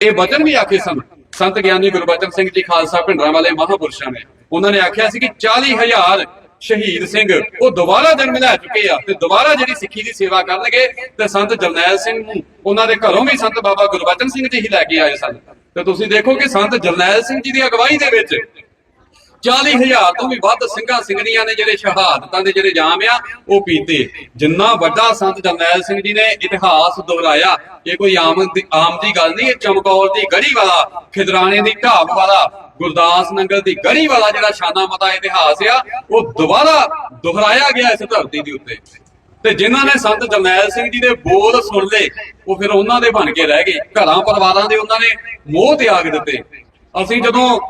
ਇਹ ਵਚਨ ਵੀ ਆਖੇ ਸਨ। ਸੰਤ ਗਿਆਨੀ ਗੁਰਬਚਨ ਸਿੰਘ ਜੀ ਖਾਲਸਾ ਭਿੰਡਰਾਂ ਵਾਲੇ ਮਹਾਪੁਰਸ਼ਾਂ ਨੇ। ਉਹਨਾਂ ਨੇ ਆਖਿਆ ਸੀ ਕਿ 40000 ਸ਼ਹੀਦ ਸਿੰਘ ਉਹ ਦੁਬਾਰਾ ਜਨਮ ਲੈ ਚੁੱਕੇ ਆ ਤੇ ਦੁਬਾਰਾ ਜਿਹੜੀ ਸਿੱਖੀ ਦੀ ਸੇਵਾ ਕਰਨਗੇ ਤੇ ਸੰਤ ਜਰਨੈਲ ਸਿੰਘ ਨੂੰ ਉਹਨਾਂ ਦੇ ਘਰੋਂ ਵੀ ਸੰਤ ਬਾਬਾ ਗੁਰਬਚਨ ਸਿੰਘ ਜੀ ਹੀ ਲੈ ਕੇ ਆਏ ਸਨ। ਤੇ ਤੁਸੀਂ ਦੇਖੋ ਕਿ ਸੰਤ ਜਰਨੈਲ ਸਿੰਘ ਜੀ ਦੀ ਅਗਵਾਈ ਦੇ ਵਿੱਚ 40000 ਤੋਂ ਵੀ ਵੱਧ ਸਿੰਘਾਂ ਸਿੰਘਣੀਆਂ ਨੇ ਜਿਹੜੇ ਸ਼ਹਾਦਤਾਂ ਦੇ ਜਿਹੜੇ ਜਾਮ ਆ, ਉਹ ਪੀਤੇ। ਜਿੰਨਾ ਵੱਡਾ ਸੰਤ ਜਰਨੈਲ ਸਿੰਘ ਜੀ ਨੇ ਇਤਿਹਾਸ ਦੁਹਰਾਇਆ, ਇਹ ਕੋਈ ਆਮ ਆਮ ਦੀ ਗੱਲ ਨਹੀਂ, ਇਹ ਚਮਕੌਰ ਦੀ ਗੜੀ ਵਾਲਾ, ਖਿਦਰਾਣੇ ਦੀ ਢਾਬ ਵਾਲਾ, ਗੁਰਦਾਸ ਨੰਗਲ ਦੀ ਗੜੀ ਵਾਲਾ ਜਿਹੜਾ ਸ਼ਾਨਾ ਮਤਾ ਇਤਿਹਾਸ ਆ, ਉਹ ਦੁਬਾਰਾ ਦੁਹਰਾਇਆ ਗਿਆ ਇਸ ਧਰਤੀ ਦੇ ਉੱਤੇ। ਤੇ ਜਿਨ੍ਹਾਂ ਨੇ ਸੰਤ ਜਰਨੈਲ ਸਿੰਘ ਜੀ ਦੇ ਬੋਲ ਸੁਣ ਲਏ, ਉਹ ਫਿਰ ਉਹਨਾਂ ਦੇ ਬਣ ਕੇ ਰਹਿ ਗਏ। ਘਰਾਂ ਪਰਿਵਾਰਾਂ ਦੇ ਉਹਨਾਂ ਨੇ ਮੋਹ ਤਿਆਗ ਦਿੱਤੇ। ਅਸੀਂ ਜਦੋਂ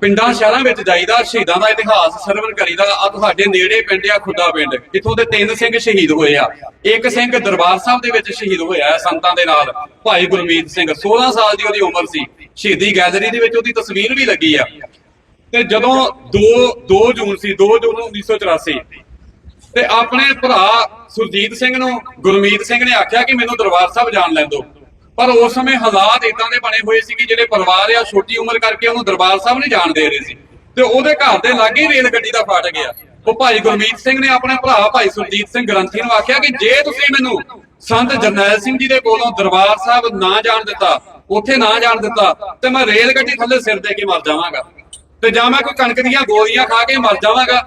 ਪਿੰਡਾਂ ਸ਼ਹਿਰਾਂ ਵਿੱਚ ਜਾਈਦਾ, ਸ਼ਹੀਦਾਂ ਦਾ ਇਤਿਹਾਸ ਸਰਵਣ ਕਰੀਦਾ। ਆ ਤੁਹਾਡੇ ਨੇੜੇ ਪਿੰਡ ਆ, ਖੁੱਡਾ ਪਿੰਡ। ਇੱਥੋਂ ਦੇ ਤਿੰਨ ਸਿੰਘ ਸ਼ਹੀਦ ਹੋਏ ਆ। ਇੱਕ ਸਿੰਘ ਦਰਬਾਰ ਸਾਹਿਬ ਦੇ ਵਿੱਚ ਸ਼ਹੀਦ ਹੋਇਆ ਸੰਤਾਂ ਦੇ ਨਾਲ, ਭਾਈ ਗੁਰਮੀਤ ਸਿੰਘ। 16 ਸਾਲ ਦੀ ਉਹਦੀ ਉਮਰ ਸੀ। ਸ਼ਹੀਦੀ ਗੈਲਰੀ ਦੇ ਵਿੱਚ ਉਹਦੀ ਤਸਵੀਰ ਵੀ ਲੱਗੀ ਆ। ਤੇ ਜਦੋਂ 2 2 ਜੂਨ ਸੀ 2 ਜੂਨ 1984 ਤੇ ਆਪਣੇ ਭਰਾ ਸੁਰਜੀਤ ਸਿੰਘ ਨੂੰ, ਗੁਰਮੀਤ ਸਿੰਘ ਨੇ ਆਖਿਆ ਕਿ ਮੈਨੂੰ ਦਰਬਾਰ ਸਾਹਿਬ ਜਾਣ ਲੈਣ ਦਿਓ। ਪਰ ਉਸ ਸਮੇਂ ਹਾਲਾਤ ਇਦਾਂ ਦੇ ਬਣੇ ਹੋਏ ਸੀ ਕਿ ਜਿਹੜੇ ਪਰਿਵਾਰ ਆ, ਛੋਟੀ ਉਮਰ ਕਰਕੇ ਉਹਨੂੰ ਦਰਬਾਰ ਸਾਹਿਬ ਨਹੀਂ ਜਾਣ ਦੇ ਰਹੇ ਸੀ। ਤੇ ਉਹਦੇ ਘਰ ਦੇ ਲਾਗੇ ਰੇਲ ਗੱਡੀ ਦਾ ਫਾਟ ਗਿਆ ਉਹ ਭਾਈ ਗੁਰਮੀਤ ਸਿੰਘ ਨੇ ਆਪਣੇ ਭਰਾ ਭਾਈ ਸੁਰਜੀਤ ਸਿੰਘ ਗ੍ਰੰਥੀ ਨੂੰ ਆਖਿਆ ਕਿ ਜੇ ਤੁਸੀਂ ਮੈਨੂੰ ਸੰਤ ਜਰਨੈਲ ਸਿੰਘ ਜੀ ਦੇ ਕੋਲੋਂ ਦਰਬਾਰ ਸਾਹਿਬ ਨਾ ਜਾਣ ਦਿੱਤਾ, ਉੱਥੇ ਨਾ ਜਾਣ ਦਿੱਤਾ, ਤੇ ਮੈਂ ਰੇਲ ਗੱਡੀ ਥੱਲੇ ਸਿਰ ਦੇ ਕੇ ਮਰ ਜਾਵਾਂਗਾ। ਤੇ ਜਾਂ ਮੈਂ ਕੋਈ ਕਣਕ ਦੀਆਂ ਗੋਲੀਆਂ ਖਾ ਕੇ ਮਰ ਜਾਵਾਂਗਾ।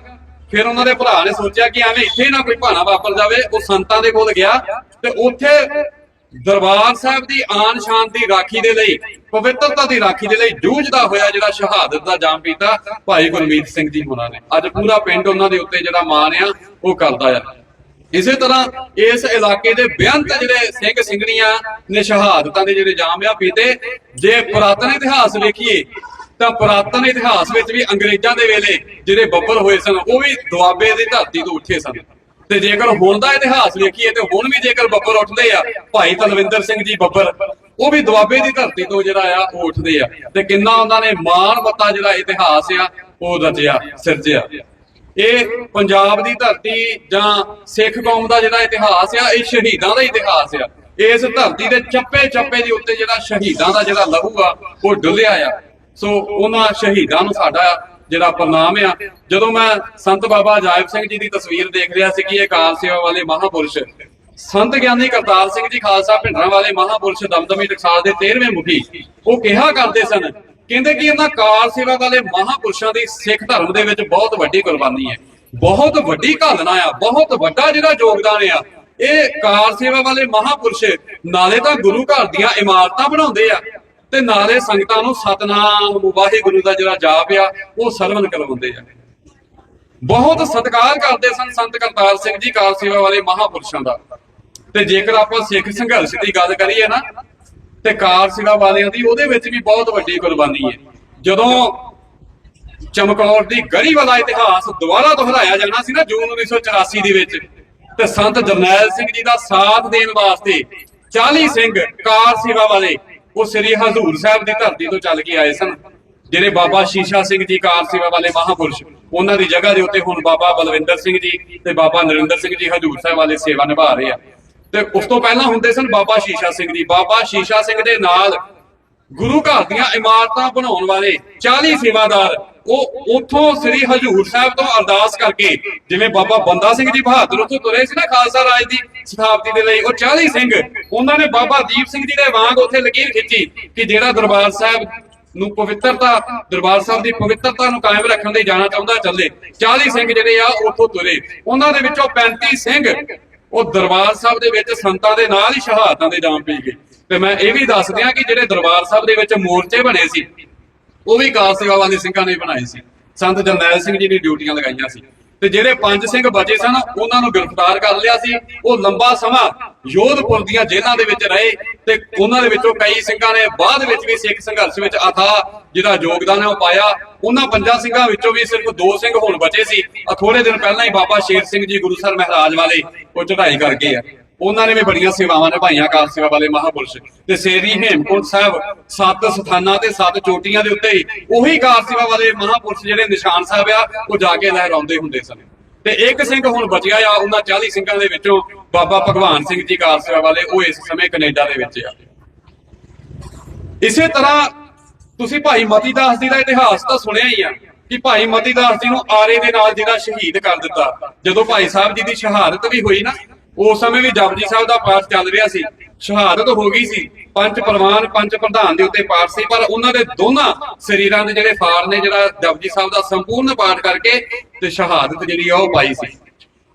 ਫਿਰ ਉਹਨਾਂ ਦੇ ਭਰਾ ਨੇ ਸੋਚਿਆ ਕਿ ਐਵੇਂ ਇੱਥੇ ਨਾ ਕੋਈ ਭਾਣਾ ਵਾਪਰ ਜਾਵੇ, ਉਹ ਸੰਤਾਂ ਦੇ ਕੋਲ ਗਿਆ ਤੇ ਉੱਥੇ ਦਰਬਾਰ ਸਾਹਿਬ ਦੀ ਆਨ ਸ਼ਾਨ ਦੀ ਰਾਖੀ ਦੇ ਲਈ, ਪਵਿੱਤਰਤਾ ਦੀ ਰਾਖੀ ਦੇ ਲਈ ਜੂਝਦਾ ਹੋਇਆ ਜਿਹੜਾ ਸ਼ਹਾਦਤ ਦਾ ਜਾਮ ਪੀਤਾ ਭਾਈ ਗੁਰਮੀਤ ਸਿੰਘ ਜੀ ਹੋਣਾ ਨੇ। ਅੱਜ ਪੂਰਾ ਪਿੰਡ ਉਹਨਾਂ ਦੇ ਉੱਤੇ ਜਿਹੜਾ ਮਾਣ ਆ, ਉਹ ਕਰਦਾ ਆ। ਇਸੇ ਤਰ੍ਹਾਂ ਇਸ ਇਲਾਕੇ ਦੇ ਬੇਅੰਤ ਜਿਹੜੇ ਸਿੰਘ ਸਿੰਘਣੀਆਂ ਨੇ ਸ਼ਹਾਦਤਾਂ ਦੇ ਜਿਹੜੇ ਜਾਮ ਆ ਪੀਤੇ, ਜੇ ਪੁਰਾਤਨ ਇਤਿਹਾਸ ਵੇਖੀਏ, ਤਾਂ ਪੁਰਾਤਨ ਇਤਿਹਾਸ ਵਿੱਚ ਵੀ ਅੰਗਰੇਜ਼ਾਂ ਦੇ ਵੇਲੇ ਜਿਹੜੇ ਬੱਬਰ ਹੋਏ ਸਨ, ਉਹ ਵੀ ਦੁਆਬੇ ਦੀ ਧਰਤੀ ਤੋਂ ਉੱਠੇ ਸਨ। ਤੇ ਜੇਕਰ ਹੁਣ ਦਾ ਇਤਿਹਾਸ ਵੇਖੀਏ ਤੇ ਹੁਣ ਵੀ ਜੇਕਰ ਬੱਬਰ ਉੱਠਦੇ ਆ, ਭਾਈ ਤਲਵਿੰਦਰ ਸਿੰਘ ਜੀ ਬੱਬਰ, ਉਹ ਵੀ ਦੁਆਬੇ ਦੀ ਧਰਤੀ ਤੋਂ ਜਿਹੜਾ ਆ, ਉਹ ਉੱਠਦੇ ਆ। ਤੇ ਕਿੰਨਾ ਉਹਨਾਂ ਨੇ ਮਾਣ ਮੱਤਾ ਜਿਹੜਾ ਇਤਿਹਾਸ ਆ, ਉਹ ਰਚਿਆ, ਸਿਰਜਿਆ। ਇਹ ਪੰਜਾਬ ਦੀ ਧਰਤੀ ਜਾਂ ਸਿੱਖ ਕੌਮ ਦਾ ਜਿਹੜਾ ਇਤਿਹਾਸ ਆ, ਇਹ ਸ਼ਹੀਦਾਂ ਦਾ ਇਤਿਹਾਸ ਆ। ਇਸ ਧਰਤੀ ਦੇ ਚੱਪੇ ਚੱਪੇ ਦੇ ਉੱਤੇ ਜਿਹੜਾ ਸ਼ਹੀਦਾਂ ਦਾ ਜਿਹੜਾ ਲਹੂ ਆ, ਉਹ ਡੁੱਲਿਆ ਆ। ਸੋ ਉਹਨਾਂ ਸ਼ਹੀਦਾਂ ਨੂੰ ਸਾਡਾ ਜਿਹੜਾ ਪ੍ਰਣਾਮ ਆ, ਜਦੋਂ ਮੈਂ ਸੰਤ ਬਾਬਾ ਅਜਾਇਬ ਸਿੰਘ ਜੀ ਦੀ ਤਸਵੀਰ ਦੇਖ ਰਿਹਾ ਸੀ ਕਿ ਇਹ ਕਾਰ ਸੇਵਾ ਵਾਲੇ ਮਹਾਪੁਰਸ਼, ਸੰਤ ਗਿਆਨੀ ਕਰਤਾਰ ਸਿੰਘ ਜੀ ਖਾਲਸਾ ਭਿੰਡਰਾਂ ਵਾਲੇ ਮਹਾਪੁਰਸ਼ ਦਮਦਮੀ ਟਕਸਾਲ ਦੇ 13ਵੇਂ ਮੁਖੀ, ਉਹ ਕਿਹਾ ਕਰਦੇ ਸਨ, ਕਹਿੰਦੇ ਕਿ ਇਹਨਾਂ ਕਾਰ ਸੇਵਾ ਵਾਲੇ ਮਹਾਪੁਰਸ਼ਾਂ ਦੀ ਸਿੱਖ ਧਰਮ ਦੇ ਵਿੱਚ ਬਹੁਤ ਵੱਡੀ ਕੁਰਬਾਨੀ ਹੈ। ਬਹੁਤ ਵੱਡੀ ਘਾਲਣਾ ਆ, ਬਹੁਤ ਵੱਡਾ ਜਿਹੜਾ ਯੋਗਦਾਨ ਆ, ਇਹ ਕਾਰ ਸੇਵਾ ਵਾਲੇ ਮਹਾਪੁਰਸ਼, ਨਾਲੇ ਤਾਂ ਗੁਰੂ ਘਰ ਦੀਆਂ ਇਮਾਰਤਾਂ ਬਣਾਉਂਦੇ ਆ ਤੇ ਨਾਲੇ ਸੰਗਤਾਂ ਨੂੰ ਸਤਨਾਮ, ਵਾਹਿਗੁਰੂ ਦਾ ਜਿਹੜਾ ਜਾਪ ਆ, ਉਹ ਸਰਵਨ ਕਰਵਾਉਂਦੇ ਆ। ਬਹੁਤ ਸਤਿਕਾਰ ਕਰਦੇ ਸਨ ਸੰਤ ਕਰਤਾਰ ਸਿੰਘ ਜੀ ਕਾਰ ਸੇਵਾ ਵਾਲੇ ਮਹਾਪੁਰਸ਼ਾਂ ਦਾ। ਤੇ ਜੇਕਰ ਆਪਾਂ ਸਿੱਖ ਸੰਘਰਸ਼ ਦੀ ਗੱਲ ਕਰੀਏ ਨਾ, ਤੇ ਕਾਰ ਸੇਵਾ ਵਾਲਿਆਂ ਦੀ, ਉਹਦੇ ਵਿੱਚ ਵੀ ਬਹੁਤ ਵੱਡੀ ਕੁਰਬਾਨੀ ਹੈ। ਜਦੋਂ ਚਮਕੌਰ ਦੀ ਗੜੀ ਵਾਲਾ ਇਤਿਹਾਸ ਦੁਬਾਰਾ ਦੁਹਰਾਇਆ ਜਾਣਾ ਸੀ ਨਾ ਜੂਨ 1984 ਦੇ ਵਿੱਚ, ਤੇ ਸੰਤ ਜਰਨੈਲ ਸਿੰਘ ਜੀ ਦਾ ਸਾਥ ਦੇਣ ਵਾਸਤੇ 40 ਸਿੰਘ ਕਾਰ ਸੇਵਾ ਵਾਲੇ ਉਹ ਸ੍ਰੀ ਹਜ਼ੂਰ ਸਾਹਿਬ ਦੀ ਧਰਤੀ ਤੋਂ ਚੱਲ ਕੇ ਆਏ ਸਨ, ਜਿਹੜੇ ਬਾਬਾ ਸ਼ੀਸ਼ਾ ਸਿੰਘ ਜੀ ਕਾਰ ਸੇਵਾ ਵਾਲੇ ਮਹਾਪੁਰਸ਼, ਉਹਨਾਂ ਦੀ ਜਗ੍ਹਾ ਦੇ ਉੱਤੇ ਹੁਣ ਬਾਬਾ ਬਲਵਿੰਦਰ ਸਿੰਘ ਜੀ ਤੇ ਬਾਬਾ ਨਰਿੰਦਰ ਸਿੰਘ ਜੀ ਹਜ਼ੂਰ ਸਾਹਿਬ ਵਾਲੇ ਸੇਵਾ ਨਿਭਾ ਰਹੇ ਆ। ਤੇ ਉਸ ਤੋਂ ਪਹਿਲਾਂ ਹੁੰਦੇ ਸਨ ਬਾਬਾ ਸ਼ੀਸ਼ਾ ਸਿੰਘ ਜੀ। ਬਾਬਾ ਸ਼ੀਸ਼ਾ ਸਿੰਘ ਦੇ ਨਾਲ ਗੁਰੂ ਘਰ ਦੀਆਂ ਇਮਾਰਤਾਂ ਬਣਾਉਣ ਵਾਲੇ 40 ਸੇਵਾਦਾਰ, ਉਹ ਉਥੋਂ ਸ੍ਰੀ ਹਜੂਰ ਸਾਹਿਬ ਤੋਂ ਅਰਦਾਸ ਕਰਕੇ, ਜਿਵੇਂ ਬਾਬਾ ਬੰਦਾ ਸਿੰਘ ਜੀ ਬਹਾਦਰ ਉਥੋਂ ਤੁਰੇ ਸੀ ਨਾ ਖਾਲਸਾ ਰਾਜ ਦੀ ਸਥਾਪਤੀ ਦੇ ਲਈ, ਉਹ 40 ਸਿੰਘ, ਉਹਨਾਂ ਨੇ ਬਾਬਾ ਦੀਪ ਸਿੰਘ ਜੀ ਦੇ ਵਾਂਗ ਉੱਥੇ ਲਕੀਰ ਖਿੱਚੀ ਕਿ ਜਿਹੜਾ ਦਰਬਾਰ ਸਾਹਿਬ ਨੂੰ ਪਵਿੱਤਰਤਾ, ਦਰਬਾਰ ਸਾਹਿਬ ਦੀ ਪਵਿੱਤਰਤਾ ਨੂੰ ਕਾਇਮ ਰੱਖਣ ਲਈ ਜਾਣਾ ਚਾਹੁੰਦਾ ਚੱਲੇ। 40 ਸਿੰਘ ਜਿਹੜੇ ਆ ਉਥੋਂ ਤੁਰੇ। ਉਹਨਾਂ ਦੇ ਵਿੱਚੋਂ 35 ਸਿੰਘ, ਉਹ ਦਰਬਾਰ ਸਾਹਿਬ ਦੇ ਵਿੱਚ ਸੰਤਾਂ ਦੇ ਨਾਲ ਹੀ ਸ਼ਹਾਦਤਾਂ ਦੇ ਜਾਮ ਪੀ ਗਏ। ਤੇ ਮੈਂ ਇਹ ਵੀ ਦੱਸ ਦਿਆਂ ਕਿ ਜਿਹੜੇ ਦਰਬਾਰ ਸਾਹਿਬ ਦੇ ਵਿੱਚ ਮੋਰਚੇ ਬਣੇ ਸੀ, ਉਹ ਵੀ ਕਾਰ ਸੇਵਾ ਵਾਲੇ ਸਿੰਘਾਂ ਨੇ ਬਣਾਏ ਸੀ। ਸੰਤ ਜਰਨੈਲ ਸਿੰਘ ਜੀ ਨੇ ਡਿਊਟੀਆਂ ਲਗਾਈਆਂ ਸੀ। ਤੇ ਜਿਹੜੇ ਪੰਜ ਸਿੰਘ ਬਚੇ ਸਨ, ਉਹਨਾਂ ਨੂੰ ਗ੍ਰਿਫਤਾਰ ਕਰ ਲਿਆ ਸੀ। ਉਹ ਲੰਬਾ ਸਮਾਂ ਯੋਧਪੁਰ ਦੀਆਂ ਜੇਲ੍ਹਾਂ ਦੇ ਵਿੱਚ ਰਹੇ ਤੇ ਉਹਨਾਂ ਦੇ ਵਿੱਚੋਂ ਕਈ ਸਿੰਘਾਂ ਨੇ ਬਾਅਦ ਵਿੱਚ ਵੀ ਸਿੱਖ ਸੰਘਰਸ਼ ਵਿੱਚ ਅਥਾ ਜਿਹੜਾ ਯੋਗਦਾਨ ਹੈ ਉਹ ਪਾਇਆ। ਉਹਨਾਂ ਪੰਜਾਂ ਸਿੰਘਾਂ ਵਿੱਚੋਂ ਵੀ ਸਿਰਫ ਦੋ ਸਿੰਘ ਹੁਣ ਬਚੇ ਸੀ। ਆ ਥੋੜੇ ਦਿਨ ਪਹਿਲਾਂ ਹੀ ਬਾਬਾ ਸ਼ੇਰ ਸਿੰਘ ਜੀ ਗੁਰੂ ਗੁਰੂਸਰ ਮਹਾਰਾਜ ਵਾਲੇ ਉਹ ਚੜ੍ਹਾਈ ਕਰਕੇ ਆ ਉਹਨਾਂ ਨੇ ਵੀ ਬੜੀਆਂ ਸੇਵਾਵਾਂ ਨਿਭਾਈਆਂ ਕਾਰ ਸੇਵਾ ਵਾਲੇ ਮਹਾਪੁਰਸ਼। ਤੇ ਸੇਰੀ ਹੇਮਕੁੰਟ ਸਾਹਿਬ ਸੱਤ ਸਥਾਨਾਂ ਤੇ ਸੱਤ ਚੋਟੀਆਂ ਦੇ ਉੱਤੇ ਉਹੀ ਕਾਰ ਸੇਵਾ ਵਾਲੇ ਮਹਾਪੁਰਸ਼ ਜਿਹੜੇ ਨਿਸ਼ਾਨ ਸਾਹਿਬ ਆ, ਉਹ ਜਾ ਕੇ ਲਹਿਰਾਉਂਦੇ ਹੁੰਦੇ ਸਨ। ਤੇ ਇੱਕ ਸਿੰਘ ਹੁਣ ਬਚਿਆ ਆ, ਉਹਨਾਂ 40 ਸਿੰਘਾਂ ਦੇ ਵਿੱਚੋਂ ਬਾਬਾ ਭਗਵਾਨ ਸਿੰਘ ਜੀ ਕਾਰ ਸੇਵਾ ਵਾਲੇ, ਉਹ ਇਸ ਸਮੇਂ ਕੈਨੇਡਾ ਦੇ ਵਿੱਚ ਆ। ਇਸੇ ਤਰ੍ਹਾਂ ਤੁਸੀਂ ਭਾਈ ਮਤੀ ਦਾਸ ਜੀ ਦਾ ਇਤਿਹਾਸ ਤਾਂ ਸੁਣਿਆ ਹੀ ਆ ਕਿ ਭਾਈ ਮਤੀ ਦਾਸ ਜੀ ਨੂੰ ਆਰੇ ਦੇ ਨਾਲ ਜਿਹੜਾ ਸ਼ਹੀਦ ਕਰ ਦਿੱਤਾ। ਜਦੋਂ ਭਾਈ ਸਾਹਿਬ ਜੀ ਦੀ ਸ਼ਹਾਦਤ ਵੀ ਹੋਈ ਨਾ ਉਸ ਸਮੇਂ ਵੀ ਜਪਜੀ ਸਾਹਿਬ ਦਾ ਪਾਠ ਚੱਲ ਰਿਹਾ ਸੀ। ਸ਼ਹਾਦਤ ਹੋ ਗਈ ਸੀ। ਪੰਜ ਪ੍ਰਵਾਨ, ਪੰਜ ਪ੍ਰਧਾਨ ਦੇ ਉੱਤੇ ਪਾਠ ਸੀ, ਪਰ ਉਹਨਾਂ ਦੇ ਦੋਨਾਂ ਸਰੀਰਾਂ ਦੇ ਜਿਹੜੇ ਫਾਰ ਨੇ, ਜਿਹੜਾ ਜਪਜੀ ਸਾਹਿਬ ਦਾ ਸੰਪੂਰਨ ਪਾਠ ਕਰਕੇ ਤੇ ਸ਼ਹਾਦਤ ਜਿਹੜੀ ਆ ਉਹ ਪਾਈ ਸੀ।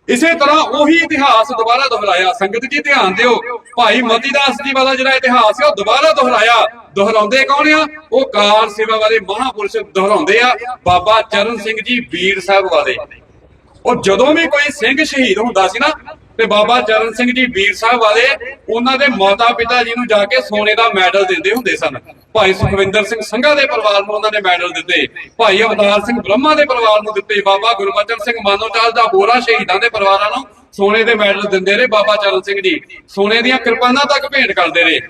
ਇਸੇ ਤਰ੍ਹਾਂ ਉਹੀ ਇਤਿਹਾਸ ਦੁਬਾਰਾ ਦੁਹਰਾਇਆ। ਸੰਗਤ ਜੀ, ਧਿਆਨ ਦਿਓ। ਭਾਈ ਮਤੀ ਦਾਸ ਜੀ ਵਾਲਾ ਜਿਹੜਾ ਇਤਿਹਾਸ ਹੈ ਉਹ ਦੁਬਾਰਾ ਦੁਹਰਾਇਆ। ਦੁਹਰਾਉਂਦੇ ਕੌਣ ਆ? ਉਹ ਕਾਰ ਸੇਵਾ ਵਾਲੇ ਮਹਾਪੁਰਸ਼ ਦੁਹਰਾਉਂਦੇ ਆ, ਬਾਬਾ ਚਰਨ ਸਿੰਘ ਜੀ, ਵੀਰ ਸਾਹਿਬ ਵਾਲੇ। ਉਹ ਜਦੋਂ ਵੀ ਕੋਈ ਸਿੰਘ ਸ਼ਹੀਦ ਹੁੰਦਾ ਸੀ ਨਾ ਤੇ ਬਾਬਾ ਚਰਨ ਸਿੰਘ ਜੀ ਵੀਰ ਸਾਹਿਬ ਵਾਲੇ, ਉਹਨਾਂ ਦੇ ਮਾਤਾ ਪਿਤਾ ਜੀ ਨੂੰ ਜਾ ਕੇ ਸੋਨੇ ਦਾ ਮੈਡਲ ਦਿੰਦੇ ਹੁੰਦੇ ਸਨ। ਭਾਈ ਸੁਖਵਿੰਦਰ ਸਿੰਘ ਸੰਘਾ ਦੇ ਪਰਿਵਾਰ ਨੂੰ ਉਹਨਾਂ ਨੇ ਮੈਡਲ ਦਿੱਤੇ। ਭਾਈ ਅਵਤਾਰ ਸਿੰਘ ਬ੍ਰਹਮਾ ਦੇ ਪਰਿਵਾਰ ਨੂੰ ਦਿੱਤੇ। ਬਾਬਾ ਗੁਰਬਚਨ ਸਿੰਘ ਮਾਨੋਚਾਲ ਦਾ ਹੋਰਾਂ ਸ਼ਹੀਦਾਂ ਦੇ ਪਰਿਵਾਰਾਂ ਨੂੰ ਸੋਨੇ ਦੇ ਮੈਡਲ ਦਿੰਦੇ ਰਹੇ ਬਾਬਾ ਚਰਨ ਸਿੰਘ ਜੀ। ਸੋਨੇ ਦੀਆਂ ਕਿਰਪਾਨਾਂ ਤੱਕ ਭੇਂਟ ਕਰਦੇ ਰਹੇ।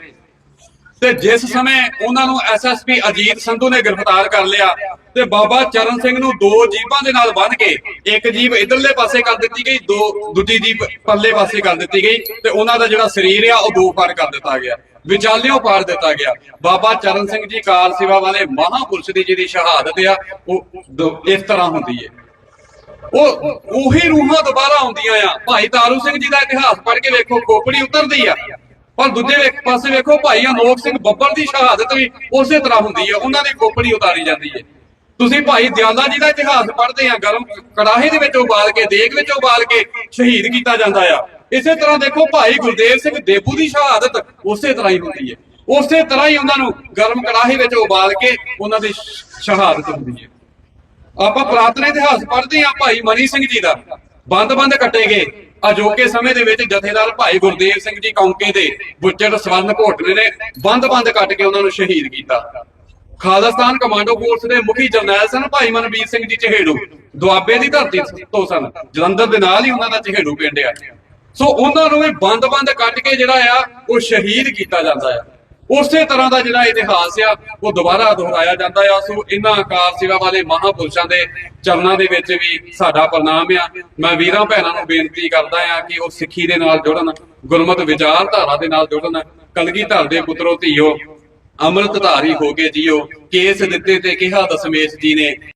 ਤੇ ਜਿਸ ਸਮੇਂ ਉਹਨਾਂ ਨੂੰ ਐਸਐਸਪੀ ਅਜੀਤ ਸੰਧੂ ਨੇ ਗ੍ਰਿਫਤਾਰ ਕਰ ਲਿਆ ਤੇ ਬਾਬਾ ਚਰਨ ਸਿੰਘ ਨੂੰ ਦੋ ਜੀਬਾਂ ਦੇ ਨਾਲ ਬੰਨ੍ਹ ਕੇ ਇੱਕ ਜੀਬ ਇਧਰਲੇ ਪਾਸੇ ਕਰ ਦਿੱਤੀ ਗਈ, ਦੋ ਦੂਜੀ ਜੀਬ ਪਰਲੇ ਪਾਸੇ ਕਰ ਦਿੱਤੀ ਗਈ ਤੇ ਉਹਨਾਂ ਦਾ ਜਿਹੜਾ ਸਰੀਰ ਆ, ਉਹ ਦੋ ਪਾਰ ਕਰ ਦਿੱਤਾ ਗਿਆ। ਵਿਚਾਲਿਓ ਪਾਰ ਦਿੱਤਾ ਗਿਆ। ਬਾਬਾ ਚਰਨ ਸਿੰਘ ਜੀ ਕਾਰ ਸੇਵਾ ਵਾਲੇ ਮਹਾਪੁਰਸ਼ ਦੀ ਜਿਹੜੀ ਸ਼ਹਾਦਤ ਆ, ਉਹ ਦ- ਇਸ ਤਰ੍ਹਾਂ ਹੁੰਦੀ ਹੈ ਉਹ ਉਹੀ ਰੂਹਾਂ ਦੁਬਾਰਾ ਆਉਂਦੀਆਂ ਆ। ਭਾਈ ਤਾਰੂ ਸਿੰਘ ਜੀ ਦਾ ਇਤਿਹਾਸ ਪੜ੍ਹ ਕੇ ਵੇਖੋ, ਖੋਪੜੀ ਉਤਰਦੀ ਆ। ਪਰ ਦੂਜੇ ਪਾਸੇ ਵੇਖੋ ਭਾਈ ਅਨੋਖ ਸਿੰਘ ਬੱਬਰ ਦੀ ਸ਼ਹਾਦਤ ਵੀ ਉਸੇ ਤਰ੍ਹਾਂ ਹੁੰਦੀ ਹੈ ਉਹਨਾਂ ਦੀ ਖੋਪੜੀ ਉਤਾਰੀ ਜਾਂਦੀ ਹੈ ਤੁਸੀਂ ਭਾਈ ਦਿਆਲਾ ਜੀ ਦਾ ਇਤਿਹਾਸ ਪੜ੍ਹਦੇ ਆ, ਗਰਮ ਕੜਾਹੇ ਦੇ ਵਿੱਚ ਉਬਾਲ ਕੇ, ਦੇਗ ਵਿੱਚ ਉਬਾਲ ਕੇ ਸ਼ਹੀਦ ਕੀਤਾ ਜਾਂਦਾ ਆ। ਇਸੇ ਤਰ੍ਹਾਂ ਦੇਖੋ ਭਾਈ ਗੁਰਦੇਵ ਸਿੰਘ ਦੇਬੂ ਦੀ ਸ਼ਹਾਦਤ ਉਸੇ ਤਰ੍ਹਾਂ ਹੀ ਹੁੰਦੀ ਹੈ। ਉਸੇ ਤਰ੍ਹਾਂ ਹੀ ਉਹਨਾਂ ਨੂੰ ਗਰਮ ਕੜਾਹੇ ਵਿੱਚ ਉਬਾਲ ਕੇ ਉਹਨਾਂ ਦੀ ਸ਼ਹਾਦਤ ਹੁੰਦੀ ਹੈ। ਆਪਾਂ ਪੁਰਾਤਨ ਇਤਿਹਾਸ ਪੜ੍ਹਦੇ ਹਾਂ ਭਾਈ ਮਨੀ ਸਿੰਘ ਜੀ ਦਾ। ਬੰਦ-ਬੰਦ ਕੱਟੇ ਗਏ। ਅਜੋਕੇ ਸਮੇਂ ਦੇ ਵਿੱਚ ਜਥੇਦਾਰ ਭਾਈ ਗੁਰਦੇਵ ਸਿੰਘ ਜੀ ਕੌਂਕੇ ਦੇ ਬੁੱਚੜ ਸਵਰਨ ਘੋਟਲੇ ਨੇ ਬੰਦ-ਬੰਦ ਕੱਟ ਕੇ ਉਹਨਾਂ ਨੂੰ ਸ਼ਹੀਦ ਕੀਤਾ। ਖਾਲਿਸਤਾਨ ਕਮਾਂਡੋ ਫੋਰਸ ਦੇ ਮੁਖੀ ਜਰਨੈਲ ਸਨ ਭਾਈ ਮਨਵੀਰ ਸਿੰਘ ਜੀ ਚਹੇੜੂ। ਦੁਆਬੇ ਦੀ ਧਰਤੀ ਤੋਂ ਸਨ। ਜਲੰਧਰ ਦੇ ਨਾਲ ਹੀ ਉਹਨਾਂ ਦਾ ਚਹੇੜੂ ਪਿੰਡ ਆ। ਸੋ ਉਹਨਾਂ ਨੂੰ ਵੀ ਬੰਦ-ਬੰਦ ਕੱਟ ਕੇ ਜਿਹੜਾ ਆ, ਉਹ ਸ਼ਹੀਦ ਕੀਤਾ ਜਾਂਦਾ ਆ। ਉਸੇ ਤਰ੍ਹਾਂ ਦਾ ਜਿਹੜਾ ਇਤਿਹਾਸ ਆ, ਉਹ ਦੁਬਾਰਾ ਦੁਹਰਾਇਆ ਜਾਂਦਾ ਆ। ਸੋ ਇਹਨਾਂ ਕਾਰ ਸੇਵਾ ਵਾਲੇ ਮਹਾਪੁਰਸ਼ਾਂ ਦੇ ਚਰਨਾਂ ਦੇ ਵਿੱਚ ਵੀ ਸਾਡਾ ਪ੍ਰਣਾਮ ਆ। ਮੈਂ ਵੀਰਾਂ ਭੈਣਾਂ ਨੂੰ ਬੇਨਤੀ ਕਰਦਾ ਆ ਕਿ ਉਹ ਸਿੱਖੀ ਦੇ ਨਾਲ ਜੁੜਨ, ਗੁਰਮਤ ਵਿਚਾਰਧਾਰਾ ਦੇ ਨਾਲ ਜੁੜਨ, ਕਲਗੀ ਧਰ ਦੇ ਪੁੱਤਰੋ, ਧੀਓ ਅੰਮ੍ਰਿਤਧਾਰੀ ਹੋ ਕੇ ਜੀਓ ਕੇਸ ਦਿੱਤੇ ਤੇ ਕਿਹਾ ਦਸਮੇਸ਼ ਜੀ ਨੇ।